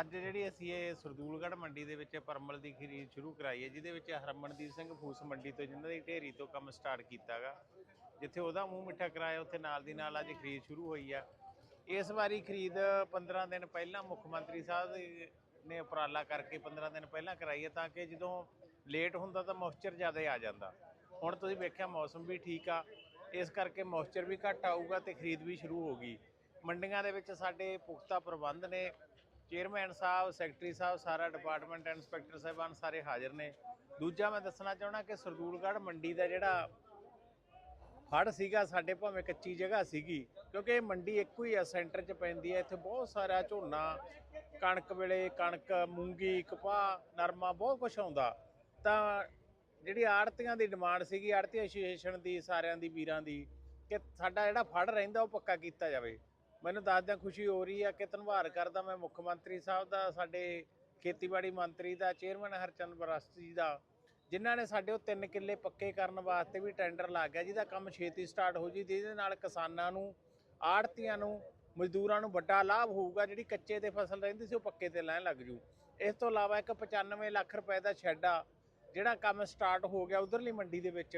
ਅੱਜ ਜਿਹੜੀ ਅਸੀਂ ਇਹ ਸਰਦੂਲਗੜ੍ਹ ਮੰਡੀ ਦੇ ਵਿੱਚ ਪਰਮਲ ਦੀ ਖਰੀਦ ਸ਼ੁਰੂ ਕਰਾਈ ਹੈ, ਜਿਹਦੇ ਵਿੱਚ ਹਰਮਨਦੀਪ ਸਿੰਘ ਫੂਸ ਮੰਡੀ ਤੋਂ ਜਿਨ੍ਹਾਂ ਦੀ ਢੇਰੀ ਤੋਂ ਕੰਮ ਸਟਾਰਟ ਕੀਤਾਗਾ। ਜਿੱਥੇ ਉਹਦਾ ਮੂੰਹ ਮਿੱਠਾ ਕਰਾਇਆ, ਉੱਥੇ ਨਾਲ ਦੀ ਨਾਲ ਅੱਜ ਖਰੀਦ ਸ਼ੁਰੂ ਹੋਈ ਆ। ਇਸ ਵਾਰੀ ਖਰੀਦ 15 ਦਿਨ ਪਹਿਲਾਂ ਮੁੱਖ ਮੰਤਰੀ ਸਾਹਿਬ ਨੇ ਉਪਰਾਲਾ ਕਰਕੇ 15 ਦਿਨ ਪਹਿਲਾਂ ਕਰਾਈ ਹੈ, ਤਾਂ ਕਿ ਜਦੋਂ ਲੇਟ ਹੁੰਦਾ ਤਾਂ ਮੋਇਸਚਰ ਜ਼ਿਆਦਾ ਆ ਜਾਂਦਾ। ਹੁਣ ਤੁਸੀਂ ਵੇਖਿਆ ਮੌਸਮ ਵੀ ਠੀਕ ਆ, ਇਸ ਕਰਕੇ ਮੋਇਸਚਰ ਵੀ ਘੱਟ ਆਊਗਾ ਤੇ ਖਰੀਦ ਵੀ ਸ਼ੁਰੂ ਹੋ ਗਈ। ਮੰਡੀਆਂ ਦੇ ਵਿੱਚ ਸਾਡੇ ਪੁਖਤਾ ਪ੍ਰਬੰਧ ਨੇ ਚੇਅਰਮੈਨ ਸਾਹਿਬ ਸੈਕਟਰੀ ਸਾਹਿਬ, ਸਾਰਾ ਡਿਪਾਰਟਮੈਂਟ ਇੰਸਪੈਕਟਰ ਸਾਹਿਬਾਨ ਸਾਰੇ ਹਾਜ਼ਰ ਨੇ। ਦੂਜਾ ਮੈਂ ਦੱਸਣਾ ਚਾਹਣਾ ਕਿ ਸਰਦੂਲਗੜ੍ਹ ਮੰਡੀ ਦਾ ਜਿਹੜਾ ਫੜ ਸੀਗਾ, ਸਾਡੇ ਭਾਵੇਂ ਕੱਚੀ ਜਗ੍ਹਾ ਸੀਗੀ, ਕਿਉਂਕਿ ਇਹ ਮੰਡੀ ਇੱਕੋ ਹੀ ਆ, ਸੈਂਟਰ 'ਚ ਪੈਂਦੀ ਹੈ ਇੱਥੇ ਬਹੁਤ ਸਾਰਾ ਝੋਨਾ, ਕਣਕ ਵੇਲੇ, ਕਣਕ, ਮੂੰਗੀ, ਕਪਾਹ, ਨਰਮਾ, ਬਹੁਤ ਕੁਝ ਆਉਂਦਾ। ਤਾਂ ਜਿਹੜੀ ਆੜਤੀਆਂ ਦੀ ਡਿਮਾਂਡ ਸੀਗੀ, ਆੜਤੀ ਐਸੋਸੀਏਸ਼ਨ ਦੀ, ਸਾਰਿਆਂ ਦੀ, ਵੀਰਾਂ ਦੀ, ਕਿ ਸਾਡਾ ਜਿਹੜਾ ਫੜ ਰਹਿੰਦਾ ਉਹ ਪੱਕਾ ਕੀਤਾ ਜਾਵੇ। ਮੈਨੂੰ ਦੱਸਦਿਆਂ ਖੁਸ਼ੀ ਹੋ ਰਹੀ ਆ ਕਿ ਧੰਨਵਾਦ ਕਰਦਾ ਮੈਂ ਮੁੱਖ ਮੰਤਰੀ ਸਾਹਿਬ ਦਾ, ਸਾਡੇ ਖੇਤੀਬਾੜੀ ਮੰਤਰੀ ਦਾ, ਚੇਅਰਮੈਨ ਹਰਚੰਦ ਬਰਾਸਤੀ ਜੀ ਦਾ, ਜਿਨ੍ਹਾਂ ਨੇ ਸਾਡੇ ਉਹ ਤਿੰਨ ਕਿੱਲੇ ਪੱਕੇ ਕਰਨ ਵਾਸਤੇ ਵੀ ਟੈਂਡਰ ਲੱਗ ਗਿਆ, ਜਿਹਦਾ ਕੰਮ ਛੇਤੀ ਸਟਾਰਟ ਹੋ ਜੀ, ਜਿਹਦੇ ਨਾਲ ਕਿਸਾਨਾਂ ਨੂੰ, ਆੜਤੀਆਂ ਨੂੰ, ਮਜ਼ਦੂਰਾਂ ਨੂੰ ਵੱਡਾ ਲਾਭ ਹੋਊਗਾ, ਜਿਹੜੀ ਕੱਚੇ ਤੇ ਫਸਲ ਰਹਿੰਦੀ ਸੀ ਉਹ ਪੱਕੇ ਤੇ ਲੈਣ ਲੱਗ ਜੂ। ਇਸ ਤੋਂ ਇਲਾਵਾ ਇੱਕ 95 ਲੱਖ ਰੁਪਏ ਦਾ ਸ਼ੈੱਡ ਆ, ਜਿਹੜਾ ਕੰਮ ਸਟਾਰਟ ਹੋ ਗਿਆ ਉਧਰਲੀ ਮੰਡੀ ਦੇ ਵਿੱਚ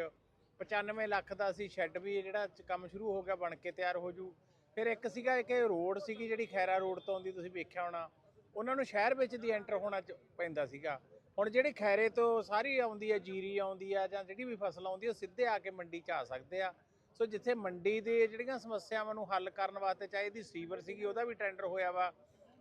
95 ਲੱਖ ਦਾ ਅਸੀਂ ਸ਼ੈੱਡ ਵੀ, ਜਿਹੜਾ ਕੰਮ ਸ਼ੁਰੂ ਹੋ ਗਿਆ, ਬਣ ਕੇ ਤਿਆਰ ਹੋ ਜੂ। ਫਿਰ ਇੱਕ ਸੀਗਾ ਇੱਕ ਰੋਡ ਸੀਗੀ ਜਿਹੜੀ ਖੈਰਾ ਰੋਡ ਤੋਂ ਆਉਂਦੀ, ਤੁਸੀਂ ਵੇਖਿਆ ਹੋਣਾ। ਉਹਨਾਂ ਨੂੰ ਸ਼ਹਿਰ ਵਿੱਚ ਦੀ ਐਂਟਰ ਹੋਣਾ ਚ- ਪੈਂਦਾ ਸੀਗਾ। ਹੁਣ ਜਿਹੜੀ ਖੈਰੇ ਤੋਂ ਸਾਰੀ ਆਉਂਦੀ ਹੈ ਜੀਰੀ ਆਉਂਦੀ ਆ ਜਾਂ ਜਿਹੜੀ ਵੀ ਫਸਲ ਆਉਂਦੀ ਉਹ ਸਿੱਧੇ ਆ ਕੇ ਮੰਡੀ 'ਚ ਆ ਸਕਦੇ ਆ। ਸੋ ਜਿੱਥੇ ਮੰਡੀ ਦੇ ਜਿਹੜੀਆਂ ਸਮੱਸਿਆਵਾਂ ਨੂੰ ਹੱਲ ਕਰਨ ਵਾਸਤੇ ਚਾਹੀਦੀ ਸੀਵਰ ਸੀਗੀ, ਉਹਦਾ ਵੀ ਟੈਂਡਰ ਹੋਇਆ ਵਾ,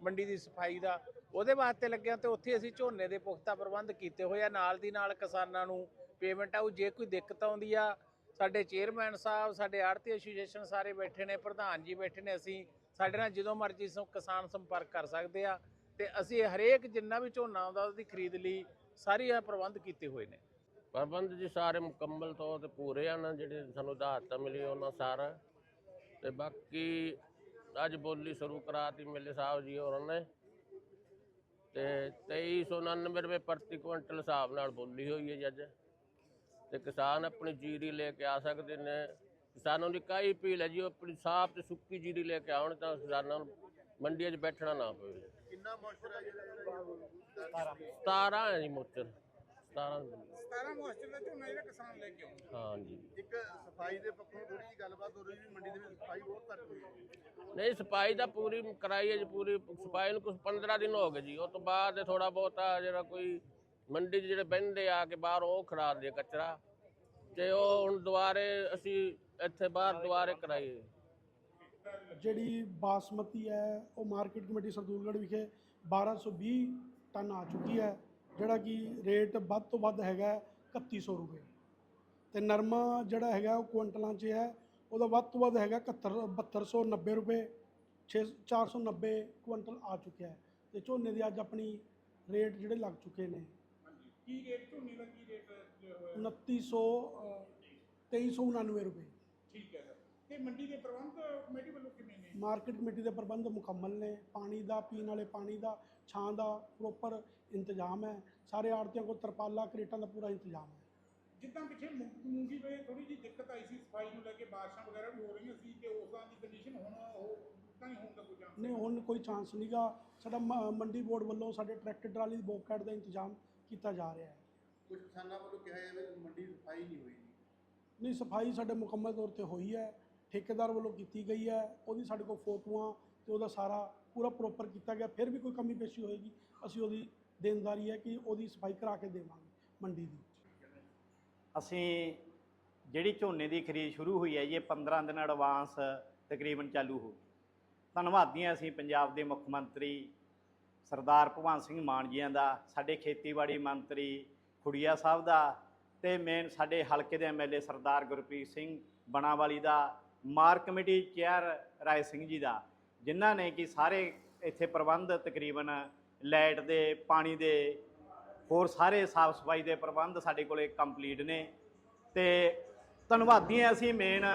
ਮੰਡੀ ਦੀ ਸਫ਼ਾਈ ਦਾ। ਉਹਦੇ ਵਾਸਤੇ ਲੱਗਿਆ ਤੇ ਉੱਥੇ ਅਸੀਂ ਝੋਨੇ ਦੇ ਪੁਖਤਾ ਪ੍ਰਬੰਧ ਕੀਤੇ ਹੋਏ ਆ। ਨਾਲ ਦੀ ਨਾਲ ਕਿਸਾਨਾਂ ਨੂੰ ਪੇਮੈਂਟ ਆਊ। ਜੇ ਕੋਈ ਦਿੱਕਤ ਆਉਂਦੀ ਆ ਸਾਡੇ ਚੇਅਰਮੈਨ ਸਾਹਿਬ, ਸਾਡੇ ਆੜਤੀ ਐਸੋਸੀਏਸ਼ਨ ਸਾਰੇ ਬੈਠੇ ਨੇ, ਪ੍ਰਧਾਨ ਜੀ ਬੈਠੇ ਨੇ, ਅਸੀਂ ਸਾਡੇ ਨਾਲ ਜਦੋਂ ਮਰਜ਼ੀ ਸੋ ਕਿਸਾਨ ਸੰਪਰਕ ਕਰ ਸਕਦੇ ਆ ਤੇ ਅਸੀਂ ਹਰੇਕ ਜਿੰਨਾ ਵੀ ਝੋਨਾ ਆਉਂਦਾ ਉਹਦੀ ਖਰੀਦ ਲਈ ਸਾਰੀ ਇਹ ਪ੍ਰਬੰਧ ਕੀਤੇ ਹੋਏ ਨੇ। ਪ੍ਰਬੰਧ ਜੀ ਸਾਰੇ ਮੁਕੰਮਲ ਤੌਰ ਤੇ ਪੂਰੇ ਹਨ ਜਿਹੜੇ ਸਾਨੂੰ ਦਾਤ ਮਿਲੀ ਉਹਨਾਂ ਸਾਰਾ। ਤੇ ਬਾਕੀ ਅੱਜ ਬੋਲੀ ਸ਼ੁਰੂ ਕਰਾਤੀ ਮੇਲੇ ਸਾਹਿਬ ਜੀ ਹੋਰਾਂ ਨੇ। ਤੇ 2399 ਰੁਪਏ ਪ੍ਰਤੀ ਕੁਇੰਟਲ ਹਿਸਾਬ ਨਾਲ ਬੋਲੀ ਹੋਈ ਹੈ ਜੀ ਅੱਜ। ਤੇ ਕਿਸਾਨ ਆਪਣੀ ਜੀਰੀ ਲੈ ਕੇ ਆ ਸਕਦੇ ਨੇ। ਕਿਸਾਨਾਂ ਦੀ ਕਾਈ ਅਪੀਲ ਹੈ ਜੀ ਉਹ ਆਪਣੀ ਸਾਫ਼ ਤੇ ਸੁੱਕੀ ਜੀਰੀ ਲੈ ਕੇ ਆਉਣ ਤਾਂ ਕਿਸਾਨਾਂ ਨੂੰ ਮੰਡੀਆਂ 'ਚ ਬੈਠਣਾ ਨਾ ਪਵੇ। ਕਿੰਨਾ ਮੋਇਸਚਰ ਹੈ ਜਿਹੜਾ 17 ਹੈ ਜੀ ਮੋਚਰ। 17 17 ਮੋਸਟਰ ਦਾ ਝੋਨਾ ਜਿਹੜਾ ਕਿਸਾਨ ਲੈ ਕੇ ਆਉਂਦਾ। ਹਾਂ ਜੀ। ਇੱਕ ਸਫ਼ਾਈ ਦੇ ਪੱਖੋਂ ਥੋੜੀ ਜਿਹੀ ਗੱਲਬਾਤ ਹੋ ਰਹੀ ਵੀ ਮੰਡੀ ਦੇ ਵਿੱਚ ਸਫ਼ਾਈ ਬਹੁਤ ਘੱਟ ਹੋਈ ਹੈ। ਨਹੀਂ ਸਫ਼ਾਈ ਤਾਂ ਪੂਰੀ ਕਰਾਈ ਹੈ ਜੀ ਪੂਰੀ ਸਫ਼ਾਈ ਨੂੰ ਕੁਝ 15 ਦਿਨ ਹੋ ਗਏ ਜੀ। ਉਸ ਤੋਂ ਬਾਅਦ ਥੋੜਾ ਬਹੁਤਾ ਜਿਹੜਾ ਕੋਈ ਮੰਡੀ 'ਚ ਜਿਹੜੇ ਬਹਿੰਦੇ ਆ ਕੇ ਬਾਹਰ ਉਹ ਖੜਾਉਂਦੇ ਕਚਰਾ। ਤੇ ਉਹ ਹੁਣ ਦੁਬਾਰੇ ਅਸੀਂ ਇੱਥੇ ਬਾਹਰ ਦੁਬਾਰੇ ਕਰਾਈਏ ਜਿਹੜੀ ਬਾਸਮਤੀ ਹੈ, ਉਹ ਮਾਰਕੀਟ ਕਮੇਟੀ ਸਰਦੂਲਗੜ੍ਹ ਵਿਖੇ 1220 ਟਨ ਆ ਚੁੱਕੀ ਹੈ, ਜਿਹੜਾ ਕਿ ਰੇਟ ਵੱਧ ਤੋਂ ਵੱਧ ਹੈਗਾ ਹੈ 3100 ਰੁਪਏ। ਤੇ ਨਰਮਾ ਜਿਹੜਾ ਹੈਗਾ, ਉਹ ਕੁਇੰਟਲਾਂ 'ਚ ਹੈ, ਉਹਦਾ ਵੱਧ ਤੋਂ ਵੱਧ ਹੈਗਾ 71 7290 ਰੁਪਏ 6 490 ਕੁਇੰਟਲ ਆ ਚੁੱਕਿਆ ਹੈ। ਤੇ ਝੋਨੇ ਦੇ ਅੱਜ ਆਪਣੀ ਰੇਟ ਜਿਹੜੇ ਲੱਗ ਚੁੱਕੇ ਨੇ। ਕੀ ਰੇਟ ਝੋਨੇ ਦਾ ਕੀ ਰੇਟ ਹੋਇਆ? 2900 ਅ, 2399 ਰੁਪਏ। ਠੀਕ ਹੈ ਸਰ। ਤੇ ਮੰਡੀ ਦੇ ਪ੍ਰਬੰਧ ਕਮੇਟੀ ਵੱਲੋਂ ਕਿਵੇਂ ਨੇ? ਮਾਰਕੀਟ ਕਮੇਟੀ ਦੇ ਪ੍ਰਬੰਧ ਮੁਕੰਮਲ ਨੇ। ਪਾਣੀ ਦਾ ਪੀਣ ਵਾਲੇ ਪਾਣੀ ਦਾ ਛਾਂ ਦਾ ਪ੍ਰੋਪਰ ਇੰਤਜ਼ਾਮ ਹੈ। ਸਾਰੇ ਆੜਤੀਆਂ ਕੋਲ ਤਰਪਾਲਾਂ ਕਰੇਟਾਂ ਦਾ ਪੂਰਾ ਇੰਤਜ਼ਾਮ ਹੈ। ਜਿੱਦਾਂ ਪਿੱਛੇ ਮੂੰ- ਮੂੰਗੀ ਵੇ ਥੋੜੀ ਜਿਹੀ ਦਿੱਕਤ ਆਈ ਸੀ ਸਫ਼ਾਈ ਨੂੰ ਲੈ ਕੇ ਬਾਰਿਸ਼ਾਂ ਵਗੈਰਾ ਵੀ ਹੋ ਰਹੀਆਂ ਸੀ ਤੇ ਉਸ ਦੀ ਕੰਡੀਸ਼ਨ ਹੁਣ ਉਹ ਤਾਂ ਨਹੀਂ ਹੋਣ ਦਾ ਕੋਈ ਚਾਂਸ ਨਹੀਂ ਹੁਣ ਕੋਈ ਚਾਂਸ ਨਹੀਂਗਾ ਸਾਡਾ ਮ- ਮੰਡੀ ਬੋਰਡ ਵੱਲੋਂ ਸਾਡੇ ਟਰੈਕਟਰ ਟਰਾਲੀ ਬੋਕੈਟ ਦਾ ਇੰਤਜ਼ਾਮ ਕੀਤਾ ਜਾ ਰਿਹਾ ਹੈ। ਕੁਝ ਕਿਸਾਨਾਂ ਵੱਲੋਂ ਕਿਹਾ ਜਾਂਦਾ ਕਿ ਮੰਡੀ ਦੀ ਸਫ਼ਾਈ ਨਹੀਂ ਹੋਈ ਨਹੀਂ ਸਫ਼ਾਈ ਸਾਡੇ ਮੁਕੰਮਲ ਤੌਰ ਤੇ ਹੋਈ ਹੈ ਠੇਕੇਦਾਰ ਵੱਲੋਂ ਕੀਤੀ ਗਈ ਹੈ ਉਹਦੀ ਸਾਡੇ ਕੋਲ ਫੋਟੋਆਂ ਤੇ ਉਹਦਾ ਸਾਰਾ ਪੂਰਾ ਪ੍ਰੋਪਰ ਕੀਤਾ ਗਿਆ ਫਿਰ ਵੀ ਕੋਈ ਕਮੀ ਪੇਸ਼ੀ ਹੋਏਗੀ ਅਸੀਂ ਉਹਦੀ ਦੇਣਦਾਰੀ ਹੈ ਕਿ ਉਹਦੀ ਸਫ਼ਾਈ ਕਰਾ ਕੇ ਦੇਵਾਂਗੇ ਮੰਡੀ ਦੀ ਅਸੀਂ ਜਿਹੜੀ ਝੋਨੇ ਦੀ ਖਰੀਦ ਸ਼ੁਰੂ ਹੋਈ ਹੈ ਜੀ ਇਹ 15 ਦਿਨ ਐਡਵਾਂਸ ਤਕਰੀਬਨ ਚਾਲੂ ਹੋ ਗਈ। ਧੰਨਵਾਦੀ ਹਾਂ ਅਸੀਂ ਪੰਜਾਬ ਦੇ ਮੁੱਖ ਮੰਤਰੀ ਸਰਦਾਰ ਭਗਵੰਤ ਸਿੰਘ ਮਾਨ ਜੀਆਂ ਦਾ, ਸਾਡੇ ਖੇਤੀਬਾੜੀ ਮੰਤਰੀ ਖੁੜੀਆ ਸਾਹਿਬ ਦਾ ਤੇ ਮੇਨ ਸਾਡੇ ਹਲਕੇ ਦੇ ਐਮਐਲਏ ਸਰਦਾਰ ਗੁਰਪ੍ਰੀਤ ਸਿੰਘ ਬਣਾਵਾਲੀ ਦਾ, ਮਾਰ ਕਮੇਟੀ ਚੇਅਰ ਰਾਏ ਸਿੰਘ ਜੀ ਦਾ, ਜਿਨ੍ਹਾਂ ਨੇ ਕਿ ਸਾਰੇ ਇੱਥੇ ਪ੍ਰਬੰਧ ਤਕਰੀਬਨ ਲਾਈਟ ਦੇ, ਪਾਣੀ ਦੇ, ਹੋਰ ਸਾਰੇ ਸਾਫ਼ ਸਫ਼ਾਈ ਦੇ ਪ੍ਰਬੰਧ ਸਾਡੇ ਕੋਲੇ ਕੰਪਲੀਟ ਨੇ ਤੇ ਧੰਨਵਾਦੀ ਹਾਂ ਅਸੀਂ ਮੇਨ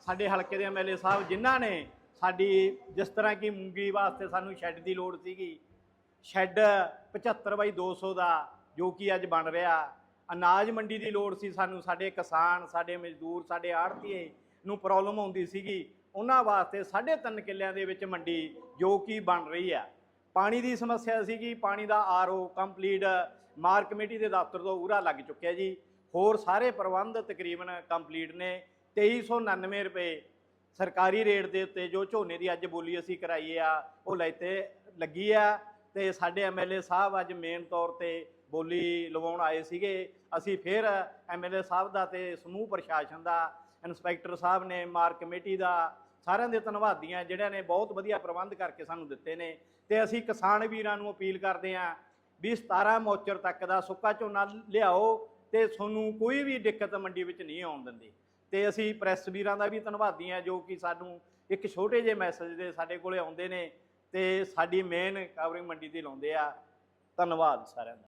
ਸਾਡੇ ਹਲਕੇ ਦੇ ਐਮਐਲਏ ਸਾਹਿਬ ਜਿਨ੍ਹਾਂ ਨੇ ਸਾਡੀ ਜਿਸ ਤਰ੍ਹਾਂ ਕਿ ਮੂੰਗੀ ਵਾਸਤੇ ਸਾਨੂੰ ਸ਼ੈੱਡ ਦੀ ਲੋੜ ਸੀਗੀ ਸ਼ੈੱਡ 75 ਬਾਈ 200 ਦਾ, ਜੋ ਕਿ ਅੱਜ ਬਣ ਰਿਹਾ। ਅਨਾਜ ਮੰਡੀ ਦੀ ਲੋੜ ਸੀ ਸਾਨੂੰ, ਸਾਡੇ ਕਿਸਾਨ, ਸਾਡੇ ਮਜ਼ਦੂਰ, ਸਾਡੇ ਆੜ੍ਹਤੀਏ ਨੂੰ ਪ੍ਰੋਬਲਮ ਆਉਂਦੀ ਸੀਗੀ। ਉਹਨਾਂ ਵਾਸਤੇ 3.5 ਕਿੱਲਿਆਂ ਦੇ ਵਿੱਚ ਮੰਡੀ ਜੋ ਕਿ ਬਣ ਰਹੀ ਆ ਪਾਣੀ ਦੀ ਸਮੱਸਿਆ ਸੀਗੀ, ਪਾਣੀ ਦਾ ਆਰਓ ਕੰਪਲੀਟ ਮਾਰ ਕਮੇਟੀ ਦੇ ਦਫ਼ਤਰ ਤੋਂ ਪੂਰਾ ਲੱਗ ਚੁੱਕਿਆ ਜੀ। ਹੋਰ ਸਾਰੇ ਪ੍ਰਬੰਧ ਤਕਰੀਬਨ ਕੰਪਲੀਟ ਨੇ। 2399 ਰੁਪਏ ਸਰਕਾਰੀ ਰੇਟ ਦੇ ਉੱਤੇ ਜੋ ਝੋਨੇ ਦੀ ਅੱਜ ਬੋਲੀ ਅਸੀਂ ਕਰਾਈ ਆ, ਉਹ ਲੈਤੇ ਲੱਗੀ ਆ। ਤੇ ਸਾਡੇ ਐਮਐਲਏ ਸਾਹਿਬ ਅੱਜ ਮੇਨ ਤੌਰ ਤੇ ਬੋਲੀ ਲਵਾਉਣ ਆਏ ਸੀਗੇ। ਅਸੀਂ ਫਿਰ ਐਮਐਲਏ ਸਾਹਿਬ ਦਾ ਤੇ ਸਮੂਹ ਪ੍ਰਸ਼ਾਸਨ ਦਾ, ਇੰਸਪੈਕਟਰ ਸਾਹਿਬ ਨੇ, ਮਾਰ ਕਮੇਟੀ ਦਾ ਸਾਰਿਆਂ ਦੇ ਧੰਨਵਾਦੀਆਂ ਜਿਹੜਿਆਂ ਨੇ ਬਹੁਤ ਵਧੀਆ ਪ੍ਰਬੰਧ ਕਰਕੇ ਸਾਨੂੰ ਦਿੱਤੇ ਨੇ। ਤੇ ਅਸੀਂ ਕਿਸਾਨ ਵੀਰਾਂ ਨੂੰ ਅਪੀਲ ਕਰਦੇ ਹਾਂ ਵੀ 17 ਮੋਚਰ ਤੱਕ ਦਾ ਸੁੱਕਾ ਝੋਨਾ ਲਿਆਓ ਤੇ ਤੁਹਾਨੂੰ ਕੋਈ ਵੀ ਦਿੱਕਤ ਮੰਡੀ ਵਿੱਚ ਨਹੀਂ ਆਉਣ ਦਿੰਦੀ। ਤੇ ਅਸੀਂ ਪ੍ਰੈਸ ਵੀਰਾਂ ਦਾ ਵੀ ਧੰਨਵਾਦੀ ਹਾਂ, ਜੋ ਕਿ ਸਾਨੂੰ ਇੱਕ ਛੋਟੇ ਜਿਹੇ ਮੈਸੇਜ ਦੇ ਸਾਡੇ ਕੋਲੇ ਆਉਂਦੇ ਨੇ। ਤੇ ਸਾਡੀ ਮੇਨ ਕਵਰਿੰਗ ਮੰਡੀ 'ਤੇ ਲਾਉਂਦੇ ਆ। ਧੰਨਵਾਦ ਸਾਰਿਆਂ ਦਾ।